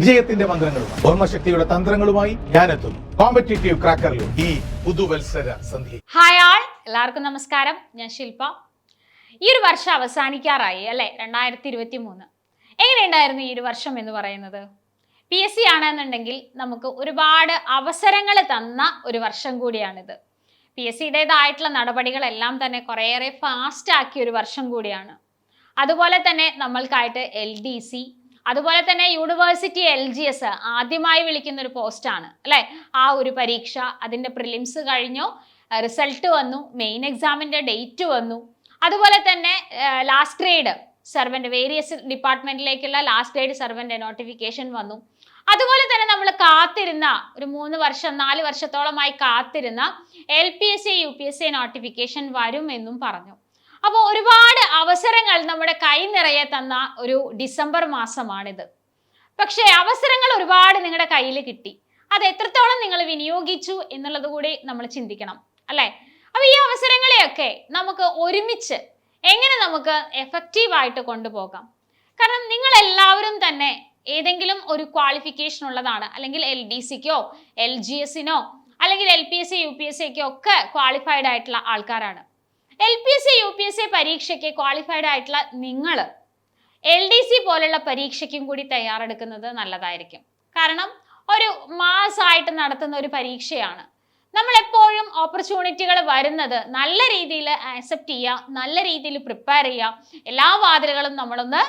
വിജയത്തിന്റെ മന്ത്രങ്ങളും ഓർമ്മശക്തിയുടെ തന്ത്രങ്ങളുമായി ഞാനെത്തും കോമ്പറ്റേറ്റീവ് ക്രാക്കറിലും ഈ പുതുവത്സര സന്ധി ഹായ് ആൾ എല്ലാവർക്കും നമസ്കാരം. ഞാൻ ശില്പ ഈ ഒരു വർഷം അവസാനിക്കാറായി അല്ലെ? രണ്ടായിരത്തി ഇരുപത്തി മൂന്ന് എങ്ങനെയുണ്ടായിരുന്നു ഈ ഒരു വർഷം എന്ന് പറയുന്നത്? പി എസ് സി ആണെന്നുണ്ടെങ്കിൽ നമുക്ക് ഒരുപാട് അവസരങ്ങൾ തന്ന ഒരു വർഷം കൂടിയാണിത്. പി എസ് സിയുടേതായിട്ടുള്ള നടപടികളെല്ലാം തന്നെ കുറേയേറെ ഫാസ്റ്റ് ആക്കിയ ഒരു വർഷം കൂടിയാണ്. അതുപോലെ തന്നെ നമ്മൾക്കായിട്ട് എൽ ഡി സി അതുപോലെ തന്നെ യൂണിവേഴ്സിറ്റി എൽ ജി എസ് ആദ്യമായി വിളിക്കുന്ന ഒരു പോസ്റ്റാണ് അല്ലേ? ആ ഒരു പരീക്ഷ അതിന്റെ പ്രിലിംസ് കഴിഞ്ഞു റിസൾട്ട് വന്നു മെയിൻ എക്സാമിന്റെ ഡേറ്റ് വന്നു. അതുപോലെ തന്നെ ലാസ്റ്റ് ഗ്രേഡ് സെർവന്റ് വേരിയസ് ഡിപ്പാർട്ട്മെന്റിലേക്കുള്ള ലാസ്റ്റ് ഗ്രേഡ് സെർവന്റ് നോട്ടിഫിക്കേഷൻ വന്നു. അതുപോലെ തന്നെ നമ്മൾ കാത്തിരുന്ന ഒരു മൂന്ന് വർഷം നാല് വർഷത്തോളമായി കാത്തിരുന്ന L P S C U P S C notification വരും എന്നും പറഞ്ഞു. അപ്പോൾ ഒരുപാട് അവസരങ്ങൾ നമ്മുടെ കൈ നിറയെ തന്ന ഒരു ഡിസംബർ മാസമാണിത്. പക്ഷേ അവസരങ്ങൾ ഒരുപാട് നിങ്ങളുടെ കയ്യിൽ കിട്ടി. അത് എത്രത്തോളം നിങ്ങൾ വിനിയോഗിച്ചു എന്നുള്ളത് കൂടി നമ്മൾ ചിന്തിക്കണം അല്ലേ? അപ്പോൾ ഈ അവസരങ്ങളെയൊക്കെ നമുക്ക് ഒരുമിച്ച് എങ്ങനെ നമുക്ക് എഫക്റ്റീവായിട്ട് കൊണ്ടുപോകാം? കാരണം നിങ്ങൾ എല്ലാവരും തന്നെ ഏതെങ്കിലും ഒരു ക്വാളിഫിക്കേഷൻ ഉള്ളതാണ്. അല്ലെങ്കിൽ എൽ ഡി സിക്കോ എൽ ജി എസിനോ അല്ലെങ്കിൽ L P S C U P S സിക്കോ ഒക്കെ ക്വാളിഫൈഡ് ആയിട്ടുള്ള ആൾക്കാരാണ്. L P S C U P S C പരീക്ഷയ്ക്ക് ക്വാളിഫൈഡ് ആയിട്ടുള്ള നിങ്ങൾ എൽ ഡി സി പോലുള്ള പരീക്ഷയ്ക്കും കൂടി തയ്യാറെടുക്കുന്നത് നല്ലതായിരിക്കും. കാരണം ഒരു മാസമായിട്ട് നടത്തുന്ന ഒരു പരീക്ഷയാണ്. നമ്മൾ എപ്പോഴും ഓപ്പർച്യൂണിറ്റികൾ വരുന്നത് നല്ല രീതിയിൽ ആക്സെപ്റ്റ് ചെയ്യുക നല്ല രീതിയിൽ പ്രിപ്പയർ ചെയ്യുക എല്ലാ വാതിലുകളും നമ്മളൊന്ന്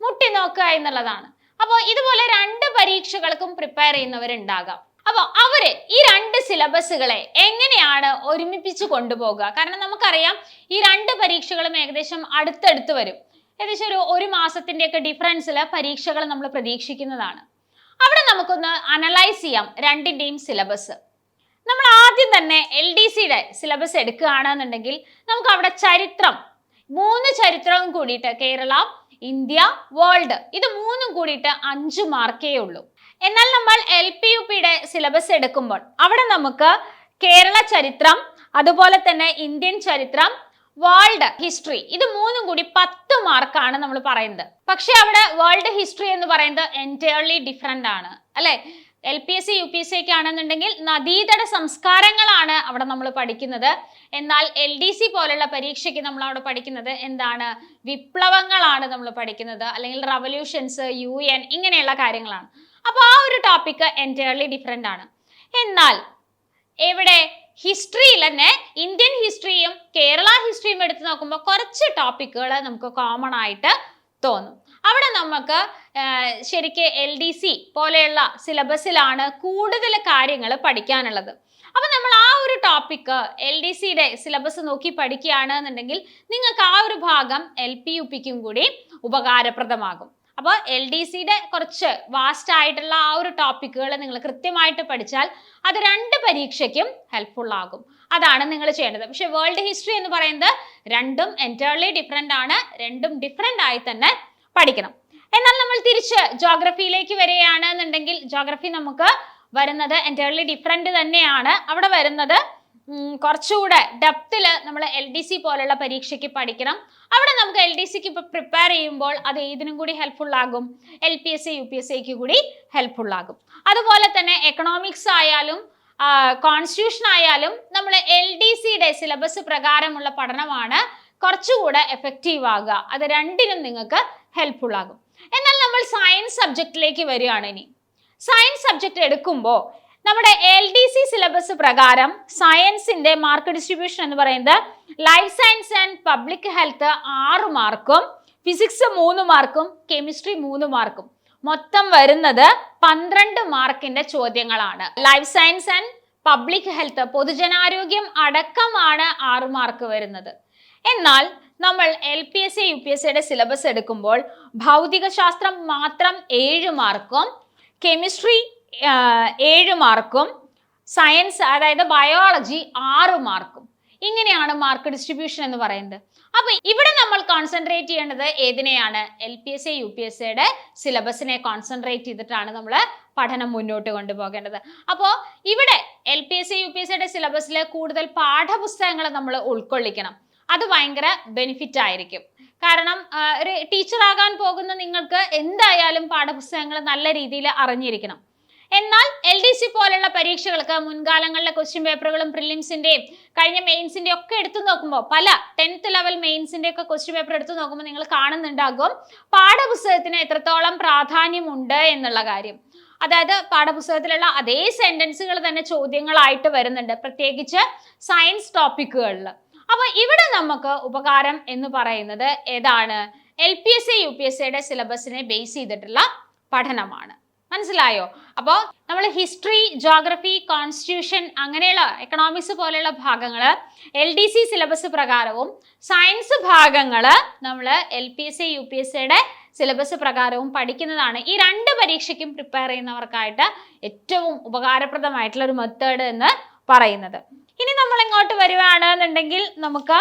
മുട്ടി നോക്കുക എന്നുള്ളതാണ്. അപ്പോൾ ഇതുപോലെ രണ്ട് പരീക്ഷകൾക്കും പ്രിപ്പയർ ചെയ്യുന്നവരുണ്ടാകാം. അപ്പോൾ അവർ ഈ രണ്ട് സിലബസുകളെ എങ്ങനെയാണ് ഒരുമിപ്പിച്ച് കൊണ്ടുപോകുക? കാരണം നമുക്കറിയാം ഈ രണ്ട് പരീക്ഷകളും ഏകദേശം അടുത്തടുത്ത് വരും. ഏകദേശം ഒരു ഒരു മാസത്തിന്റെയൊക്കെ ഡിഫറൻസിൽ പരീക്ഷകൾ നമ്മൾ പ്രതീക്ഷിക്കുന്നതാണ്. അവിടെ നമുക്കൊന്ന് അനലൈസ് ചെയ്യാം രണ്ടിന്റെയും സിലബസ് നമ്മൾ ആദ്യം തന്നെ എൽ ഡി സിയുടെ സിലബസ് എടുക്കുകയാണെന്നുണ്ടെങ്കിൽ നമുക്ക് അവിടെ ചരിത്രം മൂന്ന് ചരിത്രവും കൂടിയിട്ട് കേരള ഇന്ത്യ വേൾഡ് ഇത് മൂന്നും കൂടിയിട്ട് അഞ്ച് മാർക്കേ ഉള്ളൂ എന്നാൽ നമ്മൾ എൽ പി യു പിയുടെ സിലബസ് എടുക്കുമ്പോൾ അവിടെ നമുക്ക് കേരള ചരിത്രം അതുപോലെ തന്നെ ഇന്ത്യൻ ചരിത്രം വേൾഡ് ഹിസ്റ്ററി ഇത് മൂന്നും കൂടി പത്ത് മാർക്കാണ് നമ്മൾ പറയുന്നത്. പക്ഷെ അവിടെ വേൾഡ് ഹിസ്റ്ററി എന്ന് പറയുന്നത് എന്റയർലി ഡിഫറെന്റ് ആണ്. അല്ലെ? L P S C U P S C ഒക്കെ ആണെന്നുണ്ടെങ്കിൽ നദീതട സംസ്കാരങ്ങളാണ് അവിടെ നമ്മൾ പഠിക്കുന്നത്. എന്നാൽ എൽ ഡി സി പോലുള്ള പരീക്ഷയ്ക്ക് നമ്മൾ അവിടെ പഠിക്കുന്നത് എന്താണ്? വിപ്ലവങ്ങളാണ് നമ്മൾ പഠിക്കുന്നത്. അല്ലെങ്കിൽ റവല്യൂഷൻസ് യു എൻ ഇങ്ങനെയുള്ള കാര്യങ്ങളാണ്. അപ്പോൾ ആ ഒരു ടോപ്പിക് എന്റയർലി ഡിഫറെന്റ് ആണ്. എന്നാൽ എവിടെ ഹിസ്റ്ററിയിൽ തന്നെ ഇന്ത്യൻ ഹിസ്റ്ററിയും കേരള ഹിസ്റ്ററിയും എടുത്ത് നോക്കുമ്പോൾ കുറച്ച് ടോപ്പിക്കുകൾ നമുക്ക് കോമൺ ആയിട്ട് തോന്നും. അവിടെ നമുക്ക് ശരിക്ക് എൽ ഡി സി പോലെയുള്ള സിലബസിലാണ് കൂടുതൽ കാര്യങ്ങൾ പഠിക്കാനുള്ളത്. അപ്പം നമ്മൾ ആ ഒരു ടോപ്പിക്ക് എൽ ഡി സിയുടെ സിലബസ് നോക്കി പഠിക്കുകയാണെന്നുണ്ടെങ്കിൽ നിങ്ങൾക്ക് ആ ഒരു ഭാഗം എൽ പി യു പിക്കും കൂടി ഉപകാരപ്രദമാകും. അപ്പോൾ എൽ ഡി സിയുടെ കുറച്ച് വാസ്റ്റ് ആയിട്ടുള്ള ആ ഒരു ടോപ്പിക്കുകൾ നിങ്ങൾ കൃത്യമായിട്ട് പഠിച്ചാൽ അത് രണ്ട് പരീക്ഷയ്ക്കും ഹെൽപ്ഫുൾ ആകും. അതാണ് നിങ്ങൾ ചെയ്യേണ്ടത്. പക്ഷേ വേൾഡ് ഹിസ്റ്ററി എന്ന് പറയുന്നത് രണ്ടും എന്റയർലി ഡിഫറെന്റ് ആണ്. രണ്ടും ഡിഫറെന്റ് ആയി തന്നെ പഠിക്കണം. എന്നാൽ നമ്മൾ തിരിച്ച് ജോഗ്രഫിയിലേക്ക് വരികയാണെന്നുണ്ടെങ്കിൽ ജോഗ്രഫി നമുക്ക് വരുന്നത് എന്റയർലി ഡിഫറെന്റ് തന്നെയാണ്. അവിടെ വരുന്നത് കുറച്ചുകൂടെ ഡെപ്തിൽ നമ്മൾ എൽ ഡി സി പോലുള്ള പരീക്ഷയ്ക്ക് പഠിക്കണം. അവിടെ നമുക്ക് എൽ ഡി സിക്ക് ഇപ്പോൾ പ്രിപ്പയർ ചെയ്യുമ്പോൾ അത് ഏതിനും കൂടി ഹെൽപ്ഫുൾ ആകും. L P S C U P S സിക്ക് കൂടി ഹെൽപ്ഫുൾ ആകും. അതുപോലെ തന്നെ എക്കണോമിക്സ് ആയാലും കോൺസ്റ്റിറ്റ്യൂഷൻ ആയാലും നമ്മൾ എൽ ഡി സിയുടെ സിലബസ് പ്രകാരമുള്ള പഠനമാണ് കുറച്ചുകൂടെ എഫക്റ്റീവ് ആകുക. അത് രണ്ടിനും നിങ്ങൾക്ക് ഹെൽപ്ഫുൾ ആകും. എന്നാൽ നമ്മൾ സയൻസ് സബ്ജക്റ്റിലേക്ക് വരികയാണ് ഇനി. സയൻസ് സബ്ജക്റ്റ് എടുക്കുമ്പോൾ നമ്മുടെ എൽ ഡി സി സിലബസ് പ്രകാരം സയൻസിന്റെ മാർക്ക് ഡിസ്ട്രിബ്യൂഷൻ എന്ന് പറയുന്നത് life science and public health ആറ് മാർക്കും ഫിസിക്സ് മൂന്ന് മാർക്കും കെമിസ്ട്രി മൂന്ന് മാർക്കും മൊത്തം വരുന്നത് പന്ത്രണ്ട് മാർക്കിന്റെ ചോദ്യങ്ങളാണ്. Life science and public health പൊതുജനാരോഗ്യം അടക്കമാണ് ആറ് മാർക്ക് വരുന്നത്. എന്നാൽ നമ്മൾ L P S C U P S സിയുടെ സിലബസ് എടുക്കുമ്പോൾ ഭൗതികശാസ്ത്രം മാത്രം ഏഴ് മാർക്കും കെമിസ്ട്രി ഏഴ് മാർക്കും സയൻസ് അതായത് ബയോളജി ആറ് മാർക്കും. ഇങ്ങനെയാണ് മാർക്ക് ഡിസ്ട്രിബ്യൂഷൻ എന്ന് പറയുന്നത്. അപ്പൊ ഇവിടെ നമ്മൾ കോൺസെൻട്രേറ്റ് ചെയ്യേണ്ടത് ഏതിനെയാണ്? L P S C U P S സിയുടെ സിലബസിനെ കോൺസെൻട്രേറ്റ് ചെയ്തിട്ടാണ് നമ്മൾ പഠനം മുന്നോട്ട് കൊണ്ടുപോകേണ്ടത്. അപ്പോൾ ഇവിടെ L P S C U P S സിയുടെ സിലബസിൽ കൂടുതൽ പാഠപുസ്തകങ്ങൾ നമ്മൾ ഉൾക്കൊള്ളിക്കണം. അത് ഭയങ്കര ബെനിഫിറ്റ് ആയിരിക്കും. കാരണം ഒരു ടീച്ചറാകാൻ പോകുന്ന നിങ്ങൾക്ക് എന്തായാലും പാഠപുസ്തകങ്ങൾ നല്ല രീതിയിൽ അറിഞ്ഞിരിക്കണം. എന്നാൽ എൽ ഡി സി പോലുള്ള പരീക്ഷകൾക്ക് മുൻകാലങ്ങളിലെ ക്വസ്റ്റ്യൻ പേപ്പറുകളും പ്രിലിംസിന്റെയും കഴിഞ്ഞ മെയിൻസിന്റെ ഒക്കെ എടുത്തു നോക്കുമ്പോൾ പല ടെൻത്ത് ലെവൽ മെയിൻസിന്റെ ഒക്കെ ക്വസ്റ്റ്യൻ പേപ്പർ എടുത്തു നോക്കുമ്പോൾ നിങ്ങൾ കാണുന്നുണ്ടാകും പാഠപുസ്തകത്തിന് എത്രത്തോളം പ്രാധാന്യമുണ്ട് എന്നുള്ള കാര്യം. അതായത് പാഠപുസ്തകത്തിലുള്ള അതേ സെന്റൻസുകൾ തന്നെ ചോദ്യങ്ങളായിട്ട് വരുന്നുണ്ട് പ്രത്യേകിച്ച് സയൻസ് ടോപ്പിക്കുകളിൽ അപ്പൊ ഇവിടെ നമുക്ക് ഉപകാരം എന്ന് പറയുന്നത് ഏതാണ്? L P S C U P S സിയുടെ സിലബസിനെ ബേസ് ചെയ്തിട്ടുള്ള പഠനമാണ്. മനസ്സിലായോ? അപ്പോൾ നമ്മൾ ഹിസ്റ്ററി ജോഗ്രഫി കോൺസ്റ്റിറ്റ്യൂഷൻ അങ്ങനെയുള്ള എക്കണോമിക്സ് പോലെയുള്ള ഭാഗങ്ങൾ എൽ ഡി സി സിലബസ് പ്രകാരവും സയൻസ് ഭാഗങ്ങൾ നമ്മൾ L P S C U P S സിയുടെ സിലബസ് പ്രകാരവും പഠിക്കുന്നതാണ് ഈ രണ്ട് പരീക്ഷയ്ക്കും പ്രിപ്പയർ ചെയ്യുന്നവർക്കായിട്ട് ഏറ്റവും ഉപകാരപ്രദമായിട്ടുള്ള ഒരു മെത്തേഡ് എന്ന് പറയുന്നത്. ഇനി നമ്മൾ ഇങ്ങോട്ട് വരുവാണെന്നുണ്ടെങ്കിൽ നമുക്ക്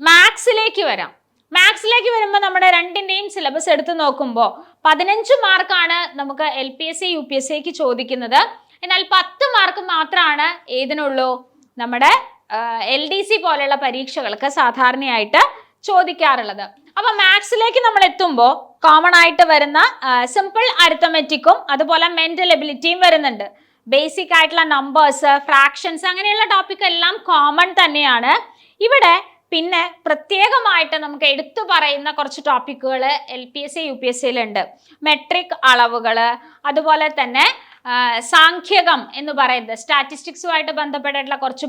മാത്സിലേക്ക് വരാം. മാത്സിലേക്ക് വരുമ്പോൾ നമ്മുടെ രണ്ടിന്റെയും സിലബസ് എടുത്ത് നോക്കുമ്പോൾ പതിനഞ്ച് മാർക്കാണ് നമുക്ക് L P S C U P S സിക്ക് ചോദിക്കുന്നത്. എന്നാൽ പത്ത് മാർക്ക് മാത്രമാണ് ഏതിനുള്ളൂ? നമ്മുടെ എൽ ഡി സി പോലെയുള്ള പരീക്ഷകൾക്ക് സാധാരണയായിട്ട് ചോദിക്കാറുള്ളത്. അപ്പൊ മാത്സിലേക്ക് നമ്മൾ എത്തുമ്പോൾ കോമൺ ആയിട്ട് വരുന്ന സിമ്പിൾ അരിത്തമെറ്റിക്കും അതുപോലെ മെന്റൽ എബിലിറ്റിയും വരുന്നുണ്ട്. ബേസിക് ആയിട്ടുള്ള നമ്പേഴ്സ് ഫ്രാക്ഷൻസ് അങ്ങനെയുള്ള ടോപ്പിക് എല്ലാം കോമൺ തന്നെയാണ്. ഇവിടെ പിന്നെ പ്രത്യേകമായിട്ട് നമുക്ക് എടുത്തു പറയുന്ന കുറച്ച് ടോപ്പിക്കുകൾ L P S C U P S സിയിലുണ്ട് metric അളവുകൾ അതുപോലെ തന്നെ സാഖ്യകം എന്ന് പറയുന്നത് സ്റ്റാറ്റിസ്റ്റിക്സുമായിട്ട് ബന്ധപ്പെട്ടിട്ടുള്ള കുറച്ച്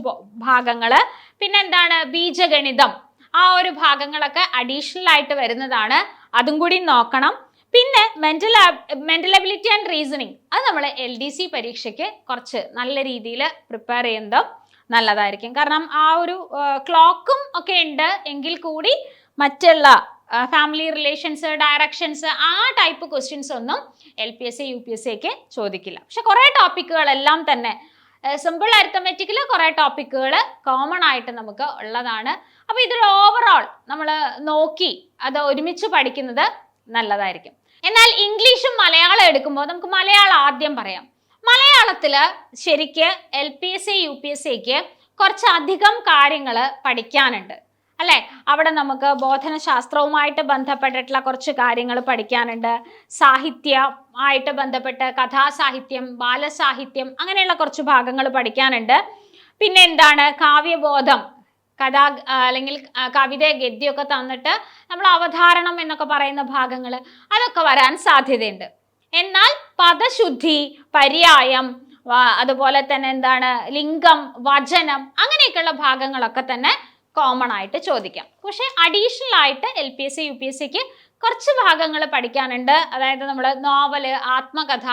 ഭാഗങ്ങൾ പിന്നെ എന്താണ്? ബീജഗണിതം. ആ ഒരു ഭാഗങ്ങളൊക്കെ അഡീഷണൽ ആയിട്ട് വരുന്നതാണ്. അതും കൂടി നോക്കണം. പിന്നെ mental mental ability and reasoning അത് നമ്മൾ എൽ ഡി സി പരീക്ഷയ്ക്ക് കുറച്ച് നല്ല രീതിയിൽ പ്രിപ്പയർ ചെയ്യുന്നതും. നല്ലതായിരിക്കും. കാരണം ആ ഒരു ക്ലോക്കും ഒക്കെ ഉണ്ട് എങ്കിൽ കൂടി മറ്റുള്ള ഫാമിലി റിലേഷൻസ് ഡയറക്ഷൻസ് ആ ടൈപ്പ് ക്വസ്റ്റ്യൻസ് ഒന്നും L P S C U P S സിക്ക് ചോദിക്കില്ല. പക്ഷെ കുറേ ടോപ്പിക്കുകളെല്ലാം തന്നെ സിമ്പിൾ അരിത്തമെറ്റിക്കിൽ കുറേ ടോപ്പിക്കുകൾ കോമൺ ആയിട്ട് നമുക്ക് ഉള്ളതാണ്. അപ്പോൾ ഇതിൽ ഓവറോൾ നമ്മൾ നോക്കി അത് ഒരുമിച്ച് പഠിക്കുന്നത് നല്ലതായിരിക്കും. എന്നാൽ ഇംഗ്ലീഷും മലയാളം എടുക്കുമ്പോൾ നമുക്ക് മലയാളം ആദ്യം പറയാം. മലയാളത്തിൽ ശരിക്ക് L P S C U P S സിക്ക് കുറച്ചധികം കാര്യങ്ങൾ പഠിക്കാനുണ്ട്. അല്ലേ? അവിടെ നമുക്ക് ബോധനശാസ്ത്രവുമായിട്ട് ബന്ധപ്പെട്ടിട്ടുള്ള കുറച്ച് കാര്യങ്ങൾ പഠിക്കാനുണ്ട്. സാഹിത്യമായിട്ട് ബന്ധപ്പെട്ട് കഥാസാഹിത്യം ബാലസാഹിത്യം അങ്ങനെയുള്ള കുറച്ച് ഭാഗങ്ങൾ പഠിക്കാനുണ്ട്. പിന്നെ എന്താണ്? കാവ്യബോധം കഥ അല്ലെങ്കിൽ കവിത ഗദ്യമൊക്കെ തന്നിട്ട് നമ്മൾ അവധാരണം എന്നൊക്കെ പറയുന്ന ഭാഗങ്ങൾ അതൊക്കെ വരാൻ സാധ്യതയുണ്ട്. എന്നാൽ പദശുദ്ധി പര്യായം അതുപോലെ തന്നെ എന്താണ് ലിംഗം വചനം അങ്ങനെയൊക്കെയുള്ള ഭാഗങ്ങളൊക്കെ തന്നെ കോമൺ ആയിട്ട് ചോദിക്കാം. പക്ഷെ അഡീഷണൽ ആയിട്ട് L P S C U P S സിക്ക് കുറച്ച് ഭാഗങ്ങൾ പഠിക്കാനുണ്ട്. അതായത് നമ്മൾ നോവൽ ആത്മകഥ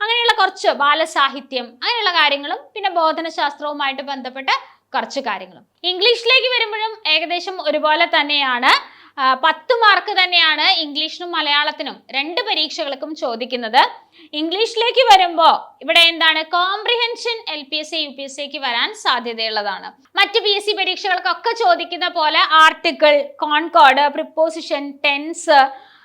അങ്ങനെയുള്ള കുറച്ച് ബാലസാഹിത്യം അങ്ങനെയുള്ള കാര്യങ്ങളും പിന്നെ ബോധനശാസ്ത്രവുമായിട്ട് ബന്ധപ്പെട്ട കുറച്ച് കാര്യങ്ങളും. ഇംഗ്ലീഷിലേക്ക് വരുമ്പോഴും ഏകദേശം ഒരുപോലെ തന്നെയാണ്. പത്ത് മാർക്ക് തന്നെയാണ് ഇംഗ്ലീഷിനും മലയാളത്തിനും രണ്ട് പരീക്ഷകൾക്കും ചോദിക്കുന്നത്. ഇംഗ്ലീഷിലേക്ക് വരുമ്പോൾ ഇവിടെ എന്താണ്? Comprehension L P S C U P S സിക്ക് വരാൻ സാധ്യതയുള്ളതാണ്. മറ്റ് പി എസ് സി പരീക്ഷകൾക്കൊക്കെ ചോദിക്കുന്ന പോലെ ആർട്ടിക്കിൾ കോൺകോഡ് പ്രിപ്പോസിഷൻ ടെൻസ്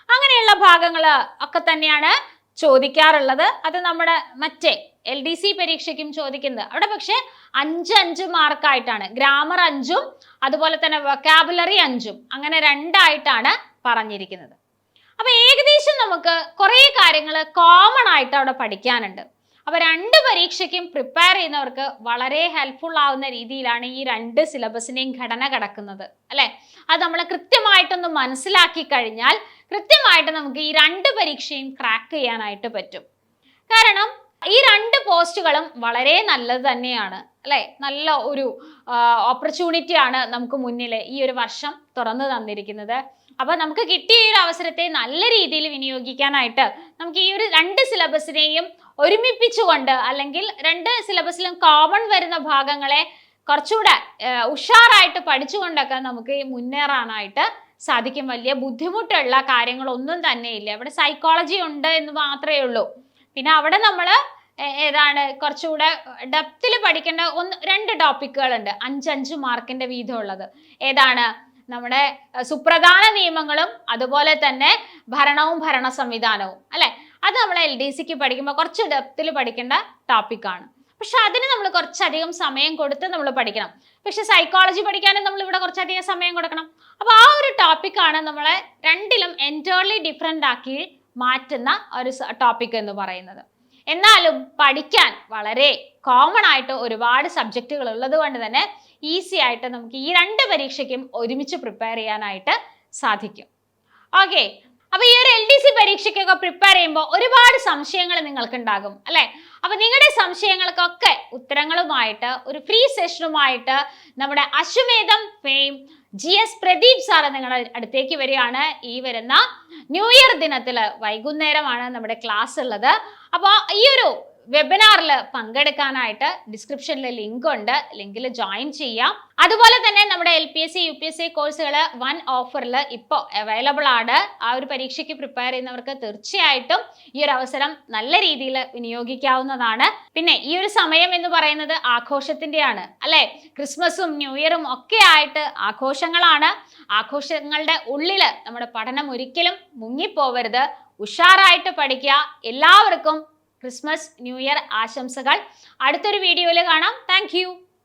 അങ്ങനെയുള്ള ഭാഗങ്ങൾ ഒക്കെ തന്നെയാണ് ചോദിക്കാറുള്ളത്. അത് നമ്മുടെ മറ്റേ എൽ ഡി സി പരീക്ഷയ്ക്കും ചോദിക്കുന്നത്. അവിടെ പക്ഷേ അഞ്ച് അഞ്ച് മാർക്കായിട്ടാണ്. ഗ്രാമർ അഞ്ചും അതുപോലെ തന്നെ വൊക്കാബുലറി അഞ്ചും. അങ്ങനെ രണ്ടായിട്ടാണ് പറഞ്ഞിരിക്കുന്നത്. അപ്പൊ ഏകദേശം നമുക്ക് കുറേ കാര്യങ്ങൾ കോമൺ ആയിട്ട് അവിടെ പഠിക്കാനുണ്ട്. അപ്പൊ രണ്ട് പരീക്ഷയ്ക്കും പ്രിപ്പയർ ചെയ്യുന്നവർക്ക് വളരെ ഹെൽപ്ഫുൾ ആവുന്ന രീതിയിലാണ് ഈ രണ്ട് സിലബസിനെയും ഘടന കിടക്കുന്നത്. അല്ലെ? അത് നമ്മൾ കൃത്യമായിട്ടൊന്ന് മനസ്സിലാക്കി കഴിഞ്ഞാൽ കൃത്യമായിട്ട് നമുക്ക് ഈ രണ്ട് പരീക്ഷയും ക്രാക്ക് ചെയ്യാനായിട്ട് പറ്റും. കാരണം പോസ്റ്റുകളും വളരെ നല്ലത് തന്നെയാണ് അല്ലെ? നല്ല ഒരു ഓപ്പർച്യൂണിറ്റി ആണ് നമുക്ക് മുന്നിൽ ഈ ഒരു വർഷം തുറന്നു തന്നിരിക്കുന്നത്. അപ്പൊ നമുക്ക് കിട്ടിയ ഈ ഒരു അവസരത്തെ നല്ല രീതിയിൽ വിനിയോഗിക്കാനായിട്ട് നമുക്ക് ഈ ഒരു രണ്ട് സിലബസിനെയും ഒരുമിപ്പിച്ചുകൊണ്ട് അല്ലെങ്കിൽ രണ്ട് സിലബസിലും കോമൺ വരുന്ന ഭാഗങ്ങളെ കുറച്ചുകൂടെ ഉഷാറായിട്ട് പഠിച്ചുകൊണ്ടൊക്കെ നമുക്ക് മുന്നേറാനായിട്ട് സാധിക്കും. വലിയ ബുദ്ധിമുട്ടുള്ള കാര്യങ്ങളൊന്നും തന്നെയില്ല. അവിടെ സൈക്കോളജി ഉണ്ട് എന്ന് മാത്രമേ ഉള്ളൂ. പിന്നെ അവിടെ നമ്മൾ ഏതാണ്? കുറച്ചുകൂടെ ഡെപ്തിൽ പഠിക്കേണ്ട ഒന്ന് രണ്ട് ടോപ്പിക്കുകളുണ്ട് അഞ്ചഞ്ച് മാർക്കിന്റെ വീതമുള്ളത്. ഏതാണ്? നമ്മുടെ സുപ്രധാന നിയമങ്ങളും അതുപോലെ തന്നെ ഭരണവും ഭരണ സംവിധാനവും അല്ലെ? അത് നമ്മൾ എൽ ഡി സിക്ക് പഠിക്കുമ്പോൾ കുറച്ച് ഡെപ്തിൽ പഠിക്കേണ്ട ടോപ്പിക്കാണ് പക്ഷെ അതിന് നമ്മൾ കുറച്ചധികം സമയം കൊടുത്ത് നമ്മൾ പഠിക്കണം. പക്ഷെ സൈക്കോളജി പഠിക്കാനും നമ്മൾ ഇവിടെ കുറച്ചധികം സമയം കൊടുക്കണം. അപ്പോൾ ആ ഒരു ടോപ്പിക്കാണ് നമ്മളെ രണ്ടിലും എന്റേർലി ഡിഫറെന്റ് ആക്കി മാറ്റുന്ന ഒരു ടോപ്പിക് എന്ന് പറയുന്നത്. എന്നാലും പഠിക്കാൻ വളരെ കോമൺ ആയിട്ട് ഒരുപാട് സബ്ജക്റ്റുകൾ ഉള്ളത് കൊണ്ട് തന്നെ ഈസി ആയിട്ട് നമുക്ക് ഈ രണ്ട് പരീക്ഷയ്ക്കും ഒരുമിച്ച് പ്രിപ്പയർ ചെയ്യാനായിട്ട് സാധിക്കും. ഓക്കെ അപ്പൊ ഈ ഒരു എൽ ഡി സി പരീക്ഷയ്ക്കൊക്കെ പ്രിപ്പയർ ചെയ്യുമ്പോൾ ഒരുപാട് സംശയങ്ങൾ നിങ്ങൾക്ക് ഉണ്ടാകും അല്ലെ? അപ്പൊ നിങ്ങളുടെ സംശയങ്ങൾക്കൊക്കെ ഉത്തരങ്ങളുമായിട്ട് ഒരു ഫ്രീ സെഷനുമായിട്ട് നമ്മുടെ Ashwamedham fame G S Pradeep sir നിങ്ങളുടെ അടുത്തേക്ക് വരികയാണ്. ഈ വരുന്ന ന്യൂ ഇയർ ദിനത്തിൽ വൈകുന്നേരമാണ് നമ്മുടെ ക്ലാസ് ഉള്ളത്. അപ്പോൾ ഈ ഒരു വെബിനാറിൽ പങ്കെടുക്കാനായിട്ട് ഡിസ്ക്രിപ്ഷനിൽ ലിങ്ക് ഉണ്ട്. ലിങ്കിൽ ജോയിൻ ചെയ്യാം. അതുപോലെ തന്നെ നമ്മുടെ L P S C U P S C കോഴ്സുകൾ വൺ ഓഫറിൽ ഇപ്പോൾ അവൈലബിൾ ആണ്. ആ ഒരു പരീക്ഷയ്ക്ക് പ്രിപ്പയർ ചെയ്യുന്നവർക്ക് തീർച്ചയായിട്ടും ഈ ഒരു അവസരം നല്ല രീതിയിൽ വിനിയോഗിക്കാവുന്നതാണ്. പിന്നെ ഈ ഒരു സമയം എന്ന് പറയുന്നത് ആഘോഷത്തിന്റെയാണ്. അല്ലെ? ക്രിസ്മസും ന്യൂ ഇയറും ഒക്കെ ആയിട്ട് ആഘോഷങ്ങളാണ്. ആഘോഷങ്ങളുടെ ഉള്ളിൽ നമ്മുടെ പഠനം ഒരിക്കലും മുങ്ങിപ്പോവരുത്. ഉഷാറായിട്ട് പഠിക്കുക. എല്ലാവർക്കും ക്രിസ്മസ് ന്യൂ ഇയർ ആശംസകൾ. അടുത്തൊരു വീഡിയോയിൽ കാണാം. താങ്ക്